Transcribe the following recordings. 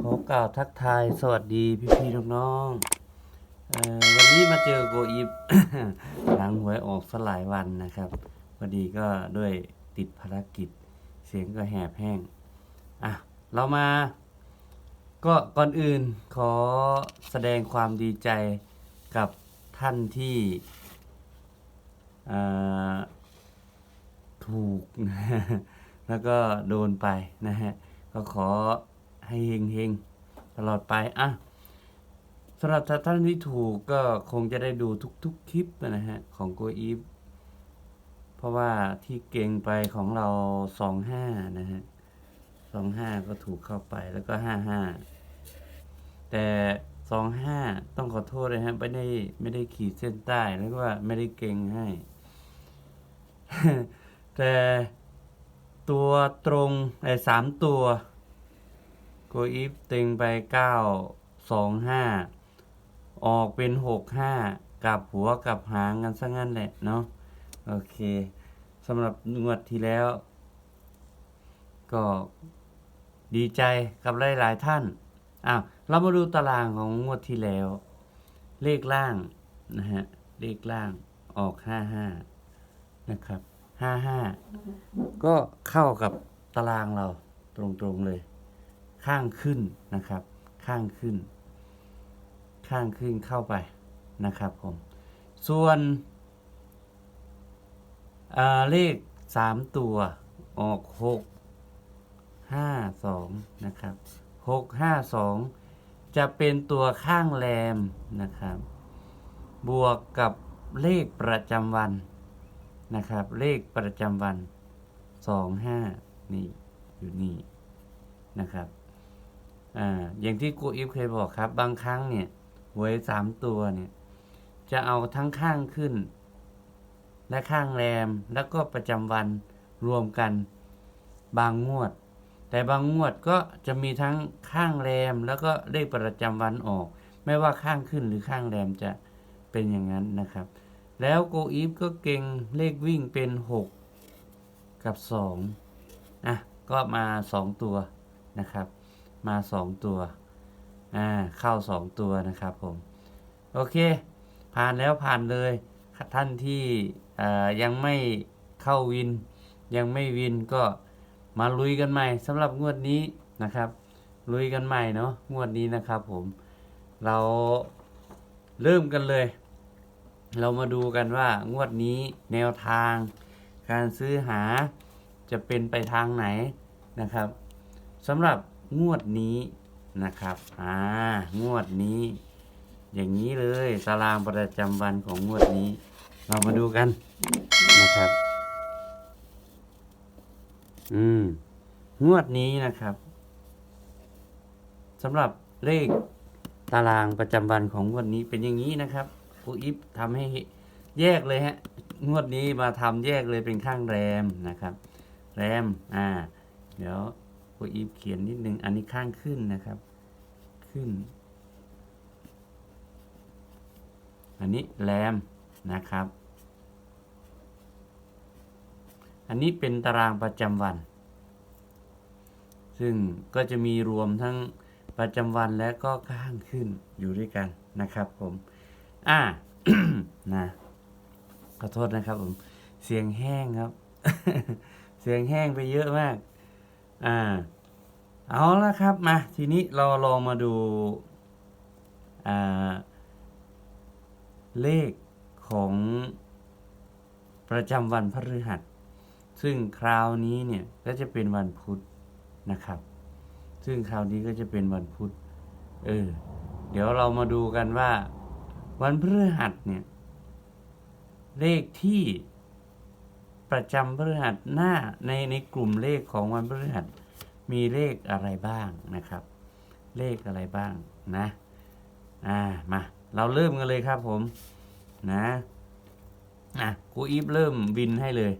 ขอกล่าวทักทายสวัสดีพี่พี่ๆน้องๆวันนี้มาเจอโกอีฟหลังหวยออกสลายวันนะครับพอดีก็ด้วยติดภารกิจเสียงก็แหบแห้งอะเรามา ก็ก่อนอื่นขอแสดงความดีใจกับท่านที่ถูก แล้วก็โดนไปนะฮะก็ขอ ให้เฮงเฮงๆตลอดไปอะสำหรับท่านที่ถูกก็คงจะได้ดูทุกๆคลิปนะฮะ ของโกอีฟเพราะว่าที่เก่งไปของเราสองห้านะฮะสองห้าก็ถูกเข้าไปแล้วก็ห้าห้าแต่สองห้าต้องขอโทษเลยฮะไม่ได้ไม่ได้ขีดเส้นใต้แล้วก็ไม่ได้เก่งให้ แต่ตัวตรงไอ้สามตัว โกอีฟเต็งไปเก้าสองห้าออกเป็นหกห้ากลับหัวกลับหางกันซะงั้นแหละเนาะโอเคสำหรับงวดที่แล้ว ก็ดีใจกับหลายๆท่านอ้าวเรามาดูตารางของงวดที่แล้ว เลขล่างนะฮะเลขล่างออกห้าห้านะครับห้าห้าก็เข้ากับตารางเราตรงๆเลย ข้างขึ้นนะครับ ข้างขึ้น ข้างขึ้นเข้าไปนะครับผม ส่วนเลขสามตัวออกหกห้าสองนะครับหกห้าสองจะเป็นตัวข้างแรมนะครับ บวกกับเลขประจำวันนะครับ เลขประจำวันสองห้านี่อยู่นี่นะครับ อ่าอย่างที่กูอีฟเคยบอกครับ บางครั้งเนี่ยหวยสามตัวเนี่ย จะเอาทั้งข้างขึ้น และข้างแรมแล้วก็ประจำวันรวมกัน บางงวด แต่บางงวดก็จะมีทั้งข้างแรมแล้วก็เลขประจำวันออก ไม่ว่าข้างขึ้นหรือข้างแรมจะเป็นอย่างนั้นนะครับ แล้วโกอีฟก็เก่งเลขวิ่งเป็น 6 กับ2อะก็มา 2 ตัวนะครับ มา 2 ตัว อ่า เข้า 2 ตัวนะครับผม โอเค ผ่านแล้วผ่านเลย ท่านที่อ่อยังไม่เข้าวิน ยังไม่วินก็มาลุยกันใหม่สำหรับงวดนี้นะครับ ลุยกันใหม่เนาะงวดนี้นะครับผม เราเริ่มกันเลย เรามาดูกันว่างวดนี้แนวทาง การซื้อหาจะเป็นไปทางไหนนะครับสำหรับ งวดนี้นะครับ อ่า งวดนี้ อย่างนี้เลยตารางประจำวันของงวดนี้ เรามาดูกันนะครับ อืม งวดนี้นะครับสำหรับเลขตารางประจำวันของงวดนี้เป็นอย่างนี้นะครับครูอิฟทำให้แยกเลยฮะ งวดนี้มาทำแยกเลยเป็นข้างแรมนะครับ แรม อ่า เดี๋ยว ครูอิฟเขียนนิดนึง อันนี้ข้างขึ้นนะครับ ขึ้น อันนี้แรมนะครับ อันนี้เป็นตารางประจำวัน ซึ่งก็จะมีรวมทั้งประจำวันและก็ข้างขึ้นอยู่ด้วยกันนะครับผม อ่า นะ ขอโทษนะครับผม เสียงแห้งครับ เสียงแห้งไปเยอะมาก อ่า เอาละครับ มา ทีนี้เราลองมาดูอ่าเลขของประจำวันพฤหัส ซึ่งคราวนี้เนี่ยก็จะเป็นวันพุธนะครับ ซึ่งคราวนี้ก็จะเป็นวันพุธ เออ เดี๋ยวเรามาดูกันว่า วันพฤหัสเนี่ย เลขที่ ประจำพฤหัสหน้าในในกลุ่มเลขของวันพฤหัสมีเลขอะไรบ้างนะครับ เลขอะไรบ้างนะอ่ามาเราเริ่มกันเลยครับผมนะอะครูอีฟเริ่มวินให้เลย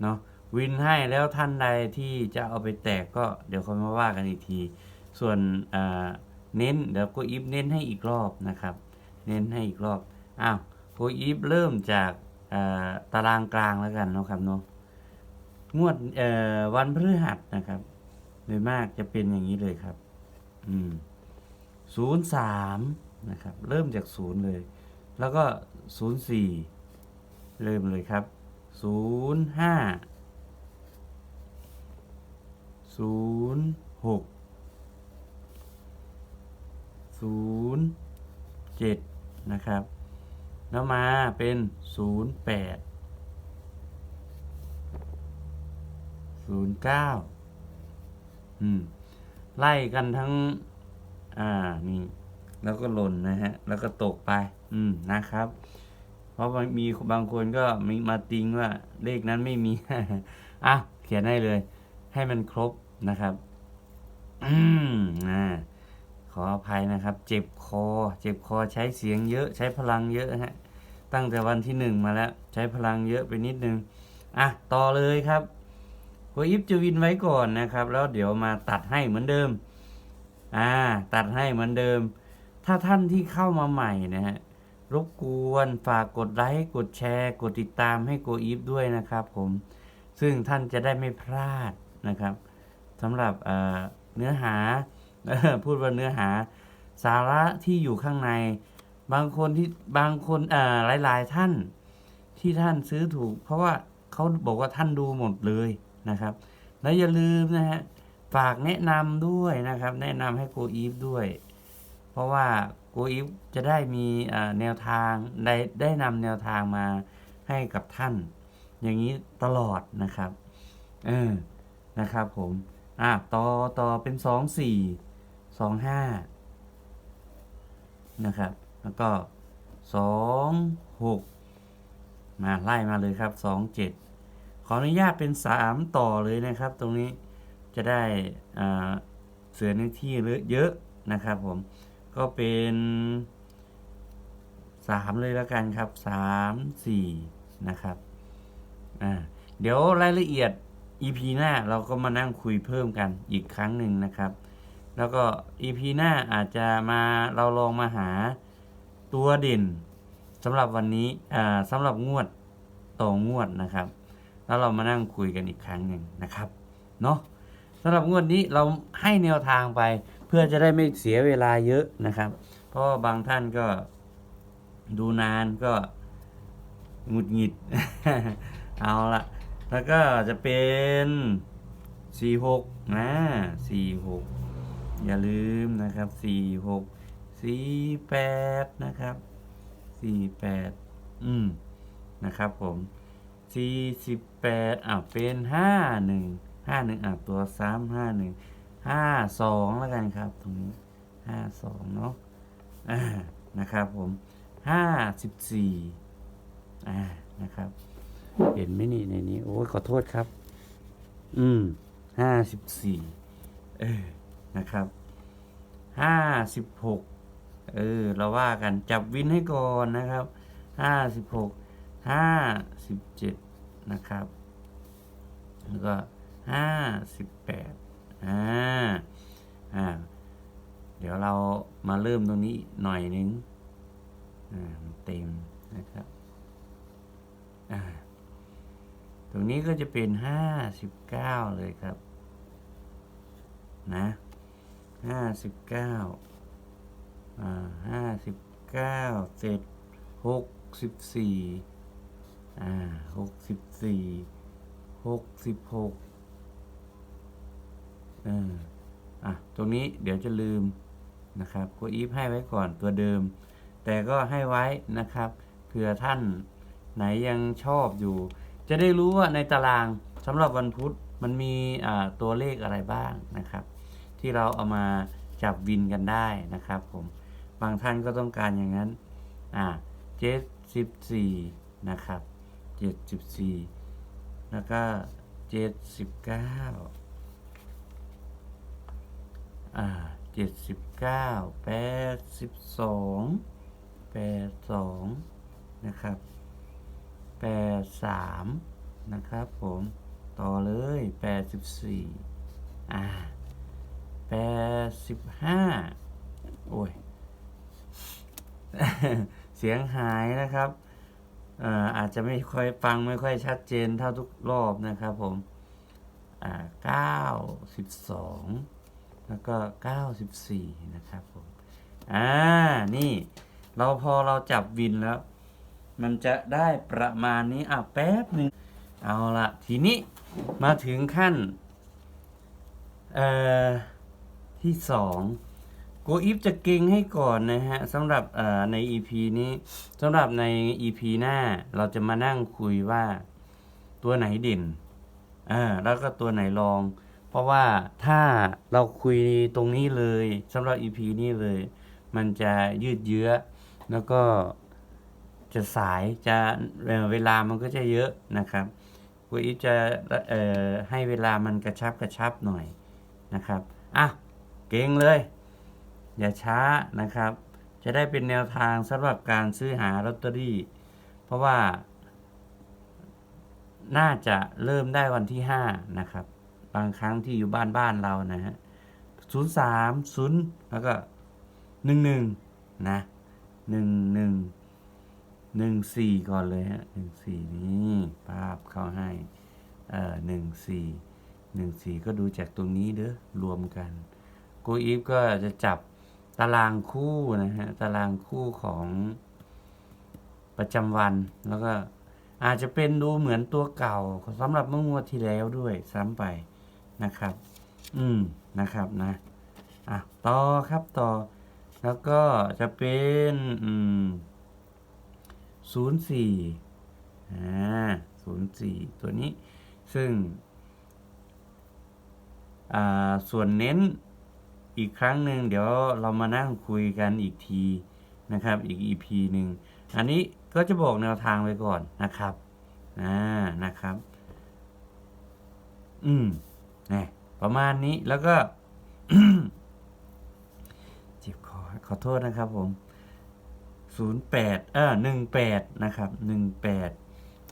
เนาะวินให้แล้วท่านใดที่จะเอาไปแตกก็เดี๋ยวค่อยมาว่ากันอีกที ส่วนเน้นเดี๋ยวครูอีฟเน้นให้อีกรอบนะครับ เน้นให้อีกรอบอ้าวครูอีฟเริ่มจาก ตารางกลางแล้วกันเนาะครับเนาะงวดวันพฤหัสนะครับโดยมากจะเป็นอย่างนี้เลยครับ อืมศูนย์สามนะครับ เริ่มจากศูนย์เลย แล้วก็ศูนย์สี่เริ่มเลยครับศูนย์ห้าศูนย์หกศูนย์เจ็ดนะครับ แล้วมาเป็นศูนย์แปดศูนย์เก้าอืมไล่กันทั้ง อ่า นี่ แล้วก็หล่นนะฮะ แล้วก็ตกไป อืม นะครับ เพราะว่ามีบางคนก็มีมาติงว่าเลขนั้นไม่มี อะ เขียนให้เลย ให้มันครบนะครับ อืม อ่า ขออภัยนะครับ เจ็บคอ เจ็บคอใช้เสียงเยอะใช้พลังเยอะฮะตั้งแต่วันที่หนึ่งมาแล้วใช้พลังเยอะไปนิดนึงอะต่อเลยครับหัวอิฟจะวินไว้ก่อนนะครับ แล้วเดี๋ยวมาตัดให้เหมือนเดิมอ่าตัดให้เหมือนเดิม ถ้าท่านที่เข้ามาใหม่นะฮะรบกวนฝากกดไลค์กดแชร์ กดติดตามให้โกอีฟด้วยนะครับผมซึ่งท่านจะได้ไม่พลาดนะครับสำหรับเอ่อเนื้อหา พูดว่าเนื้อหาสาระที่อยู่ข้างใน บางคนที่บางคนเอ่อหลาย ๆ ท่านที่ท่านซื้อถูก เพราะว่าเขาบอกว่าท่านดูหมดเลยนะครับ แล้วอย่าลืมนะฮะฝากแนะนำด้วยนะครับ แนะนำให้โกอีฟด้วย เพราะว่าโกอีฟจะได้มีแนวทางได้ได้นำแนวทางมาให้กับท่าน อย่างนี้ตลอดนะครับ เออนะครับผม อะต่อต่อเป็นสองสี่ สองห้านะครับ แล้วก็สองหกมาไล่มาเลยครับสองเจ็ดขออนุญาตเป็นสามต่อเลยนะครับ ตรงนี้จะได้เสือในที่เยอะนะครับผมก็เป็นสามเลยแล้วกันครับสามสี่นะครับอ่าเดี๋ยวรายละเอียด EP หน้าเราก็มานั่งคุยเพิ่มกันอีกครั้งหนึ่งนะครับ แล้วก็ EP หน้าอาจจะมาเราลองมาหาตัวเด่นสำหรับวันนี้สำหรับงวดต่องวดนะครับ แล้วเรามานั่งคุยกันอีกครั้งหนึ่งนะครับเนาะสำหรับงวดนี้เราให้แนวทางไปเพื่อจะได้ไม่เสียเวลาเยอะนะครับ เพราะาบางท่านก็ดูนานก็หงุดหงิด เอาละแล้วก็จะเป็นสี่หกนะสี่หก อย่าลืมนะครับสี่หกสี่แปดนะครับสี่แปดอืมนะครับผมสี่สิบแปดอะเป็นห้าหนึ่งห้าหนึ่งอะตัวสามห้าหนึ่งห้าสองแล้วกันครับ ตรงนี้ห้าสองเนาะอ่านะครับผมห้าสิบสี่อ่านะครับ เห็นไหมนี่ในนี้ โอ้ยขอโทษครับ อืมห้าสิบสี่เออ นะครับห้าสิบหกเออเราว่ากันจับวินให้ก่อนนะครับห้าสิบหกห้าสิบเจ็ดนะครับ แล้วก็ห้าสิบแปดอ่าอ่าเดี๋ยวเรามาเริ่มตรงนี้หน่อยนึงอ่าเต็มนะครับอ่าตรงนี้ก็จะเป็นห้าสิบเก้าเลยครับ นะ ห้าสิบเก้าอ่าห้าสิบเก้าเสร็จหกสิบสี่อ่าหกสิบสี่หกสิบหกเอออะ ตรงนี้เดี๋ยวจะลืมนะครับก็อีฟให้ไว้ก่อนตัวเดิม แต่ก็ให้ไว้นะครับเผื่อท่านไหนยังชอบอยู่ จะได้รู้ว่าในตารางสำหรับวันพุธมันมีตัวเลขอะไรบ้างนะครับ ที่เราเอามาจับวินกันได้นะครับผมบางท่านก็ต้องการอย่างนั้นอ่าเจ็ดสิบสี่นะครับเจ็ดสิบสี่แล้วก็เจ็ดสิบเก้าอ่าเจ็ดสิบเก้าแปดสิบสองแปดสองนะครับแปดสามนะครับผมต่อเลยแปดสิบสี่อ่า แปดสิบห้าโอ้ย เสียงหายนะครับเอ่ออาจจะไม่ค่อยฟังไม่ค่อยชัดเจนเท่าทุกรอบนะครับผมอ่าเก้าสิบสองแล้วก็เก้าสิบสี่นะครับผม อ่า นี่ เราพอเราจับวินแล้ว มันจะได้ประมาณนี้ อะ แป๊บหนึ่ง เอาละทีนี้มาถึงขั้น เอ่อ ที่สองโกอีฟจะเก่งให้ก่อนนะฮะสำหรับเอ่อใน EP นี้สำหรับใน EP หน้าเราจะมานั่งคุยว่าตัวไหนเด่นอ่าแล้วก็ตัวไหนรอง เพราะว่าถ้าเราคุยตรงนี้เลยสำหรับ EP นี้เลย มันจะยืดเยื้อ แล้วก็จะสายจะเเวลามันก็จะเยอะนะครับกูอีฟจะให้เวลามันกระชับกระชับหน่อยนะครับ อะ เก่งเลย อย่าช้านะครับ จะได้เป็นแนวทางสำหรับการซื้อหาลอตเตอรี่ เพราะว่า น่าจะเริ่มได้วันที่ห้านะครับ บางครั้งที่อยู่บ้านบ้านเรานะฮะศูนย์สามศูนย์แล้วก็หนึ่งหนึ่งนะหนึ่งหนึ่งหนึ่งสี่ก่อนเลยฮะหนึ่งสี่นี่ภาพเข้าให้ เอ่อหนึ่งสี่หนึ่งสี่ก็ดูจากตรงนี้เด้อรวมกัน กอีฟก็จะจับตารางคู่นะฮะตารางคู่ของประจำวันแล้วก็อาจจะเป็นดูเหมือนตัวเก่าสำหรับเมื่องวดที่แล้วด้วยซ้ำไปนะครับ อืมนะครับนะอะต่อครับต่อ แล้วก็จะเป็นอืมศูนย์สี่อ่าศูนย์สี่ตัวนี้ ซึ่ง อ่า ส่วนเน้น อีกครั้งหนึ่งเดี๋ยวเรามานั่งคุยกันอีกทีนะครับ อีก EP หนึ่งอันนี้ก็จะบอกแนวทางไว้ก่อนนะครับอ่านะครับ อืมนี่ประมาณนี้แล้วก็เจ็บคอขอโทษนะครับผมศูนย์แปดเออหนึ่งแปดนะครับหนึ่งแปด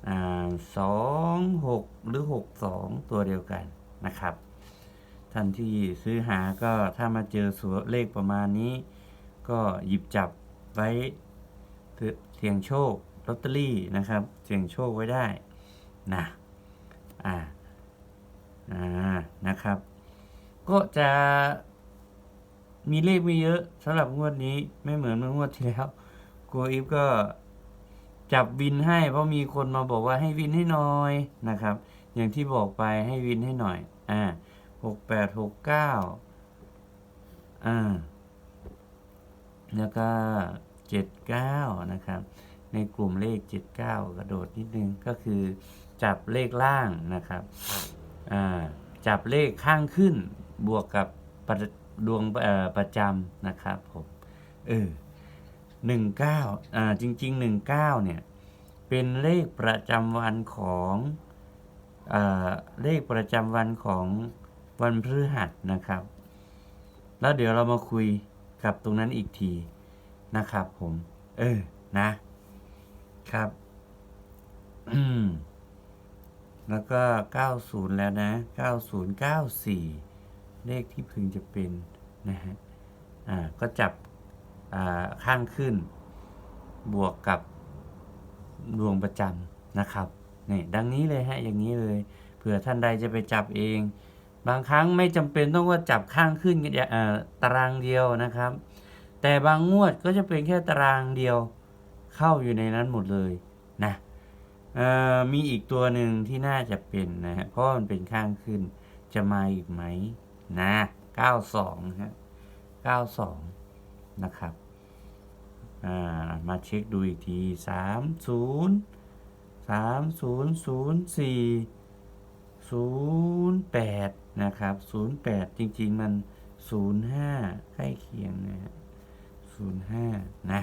อ่าสองหกหรือหกสองตัวเดียวกันนะครับ ท่านที่ซื้อหาก็ถ้ามาเจอสัวเลขประมาณนี้ ก็หยิบจับไว้เสี่ยงโชคลอตเตอรี่นะครับ เสี่ยงโชคไว้ได้นะอ่าอ่านะครับ ก็จะมีเลขไม่เยอะสำหรับงวดนี้ไม่เหมือนเมื่องวดที่แล้วครูอีฟก็จับวินให้ เพราะมีคนมาบอกว่าให้วินให้หน่อยนะครับ อย่างที่บอกไปให้วินให้หน่อย อ่า หกแปดหกเก้าอ่า แล้วก็เจ็ดเก้านะครับ ในกลุ่มเลขเจ็ดเก้ากระโดดนิดนึงก็คือจับเลขล่างนะครับ อ่า จับเลขข้างขึ้นบวกกับประดวงประจำนะครับผม เออหนึ่งเก้าอ่า จริงๆหนึ่งเก้าเนี่ย เป็นเลขประจำวันของอ่าเลขประจำวันของ วันพฤหัสนะครับ แล้วเดี๋ยวเรามาคุยกับตรงนั้นอีกทีนะครับผม เออนะ ครับอืมแล้วก็ 90 แล้วนะ 90 94 เลขที่พึงจะเป็นนะฮะ อ่า ก็จับ อ่า ข้างขึ้น บวกกับดวงประจำนะครับ นี่ ดังนี้เลยฮะ อย่างนี้เลย เผื่อท่านใดจะไปจับเอง บางครั้งไม่จำเป็นต้องว่าจับข้างขึ้นตารางเดียวนะครับ แต่บางงวดก็จะเป็นแค่ตารางเดียวเข้าอยู่ในนั้นหมดเลยนะมีอีกตัวหนึ่งที่น่าจะเป็นนะฮะเพราะมันเป็นข้างขึ้นจะมาอีกไหมนะ92ฮะ92 นะครับอ่ามาเช็คดูอีกที30 3004 08น นะครับ 08 จริง ๆ มัน 05 ใกล้เคียงนะฮะ05 นะ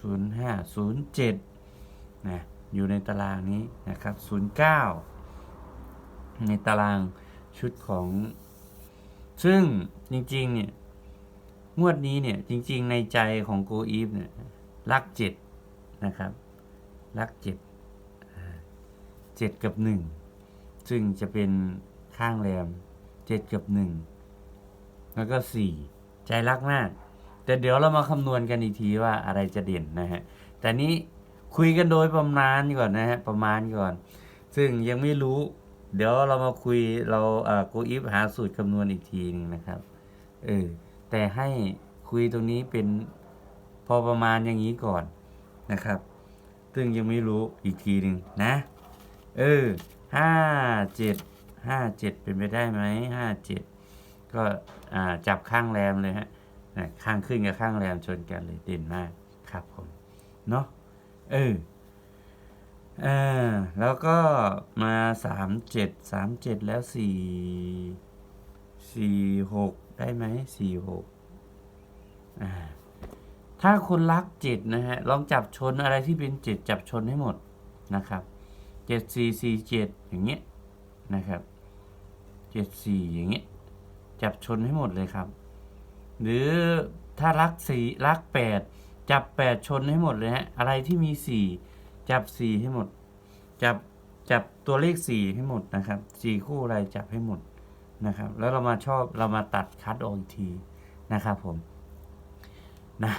05 07 นะ อยู่ในตารางนี้นะครับ 09 ในตารางชุดของ ซึ่งจริง ๆ เนี่ย งวดนี้เนี่ย จริง ๆ ในใจของโกอีฟเนี่ยรักเจ็ดนะครับรักเจ็ดเจ็ดกับหนึ่งซึ่งจะเป็น ข้างแรมเจ็ดกับหนึ่งแล้วก็สี่ใจรักมาก แต่เดี๋ยวเรามาคำนวณกันอีกทีว่าอะไรจะเด่นนะฮะ แต่นี้คุยกันโดยประมาณก่อนนะฮะ ประมาณก่อน ซึ่งยังไม่รู้ เดี๋ยวเรามาคุยเราเอ่อกูอีฟหาสูตรคำนวณอีกทีหนึงนะครับเออแต่ให้คุยตรงนี้เป็นพอประมาณอย่างนี้ก่อนนะครับ ซึ่งยังไม่รู้อีกทีหนึ่งนะ เออห้าเจ็ด ห้าเจ็ดเป็นไปได้ไหมห้าเจ็ดก็จับข้างแรมเลยฮะข้างขึ้นกับข้างแรมชนกันเลยเด่นมากครับผมเนาะเอออ่าแล้วก็มาสามเจ็ดสามเจ็ดแล้วสี่สี่หกได้ไหมสี่หกอ่าถ้าคนรักเจ็ดนะฮะลองจับชนอะไรที่เป็นเจ็ดจับชนให้หมดนะครับเจ็ดสี่สี่เจ็ดอย่างเงี้ย นะครับเจ็ดสี่อย่างเงี้ยจับชนให้หมดเลยครับ หรือถ้ารักสี่รักแปดจับแปดชนให้หมดเลยฮะอะไรที่มีสี่จับสี่ให้หมด จับจับตัวเลขสี่ให้หมดนะครับสี่คู่อะไรจับให้หมดนะครับ แล้วเรามาชอบเรามาตัดคัดออกอีกทีนะครับผมนะ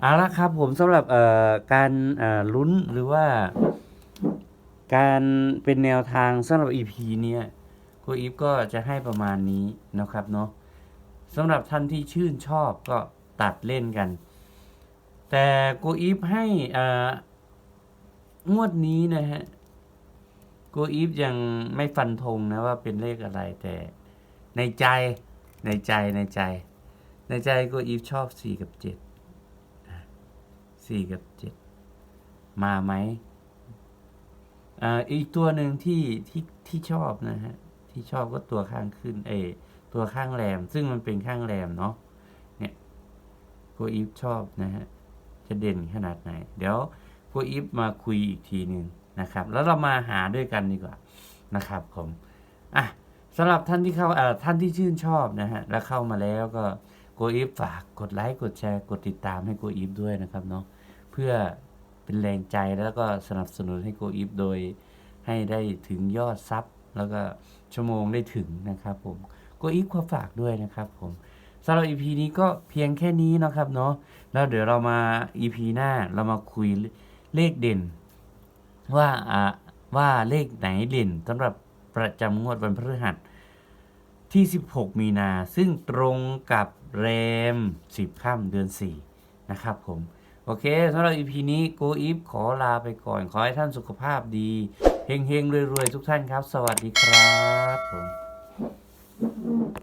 เอาละครับผมสำหรับการลุ้นหรือว่า การเป็นแนวทางสำหรับ EP เนี่ยครูอีฟก็จะให้ประมาณนี้นะครับเนาะสำหรับท่านที่ชื่นชอบก็ตัดเล่นกัน แต่ครูอีฟให้เอ่องวดนี้นะฮะครูอีฟยังไม่ฟันธงนะว่าเป็นเลขอะไรแต่ในใจในใจในใจ ในใจครูอีฟชอบสี่กับเจ็ดสี่กับเจ็ดมาไหม อีกตัวหนึ่งที่ที่ที่ชอบนะฮะที่ชอบก็ตัวข้างขึ้นเอตัวข้างแรม ซึ่งมันเป็นข้างแรมเนาะเนี่ยโกอีฟชอบนะฮะจะเด่นขนาดไหน เดี๋ยวโกอีฟมาคุยอีกทีหนึ่งนะครับ แล้วเรามาหาด้วยกันดีกว่านะครับผมอะสำหรับท่านที่เข้าอ่อท่านที่ชื่นชอบนะฮะแล้วเข้ามาแล้วก็โกอีฟฝากกดไลค์กดแชร์กดติดตามให้โกอีฟด้วยนะครับเนาะเพื่อ เป็นแรงใจแล้วก็สนับสนุนให้โกอีฟโดยให้ได้ถึงยอดซับแล้วก็ชั่วโมงได้ถึงนะครับผมโกอีฟขอฝากด้วยนะครับผมสำหรับ EP นี้ก็เพียงแค่นี้นะครับเนาะแล้วเดี๋ยวเรามา EP หน้าเรามาคุยเลขเด่น ว่าอ่าว่าเลขไหนเด่นสำหรับประจำงวดวันพฤหัสที่ 16 มีนา ซึ่งตรงกับแรม 10 ค่ำเดือน 4 นะครับผม โอเคสำหรับ EP นี้โกอีฟขอลาไปก่อน ขอให้ท่านสุขภาพดี เฮงๆรวยๆ ทุกท่านครับ สวัสดีครับผม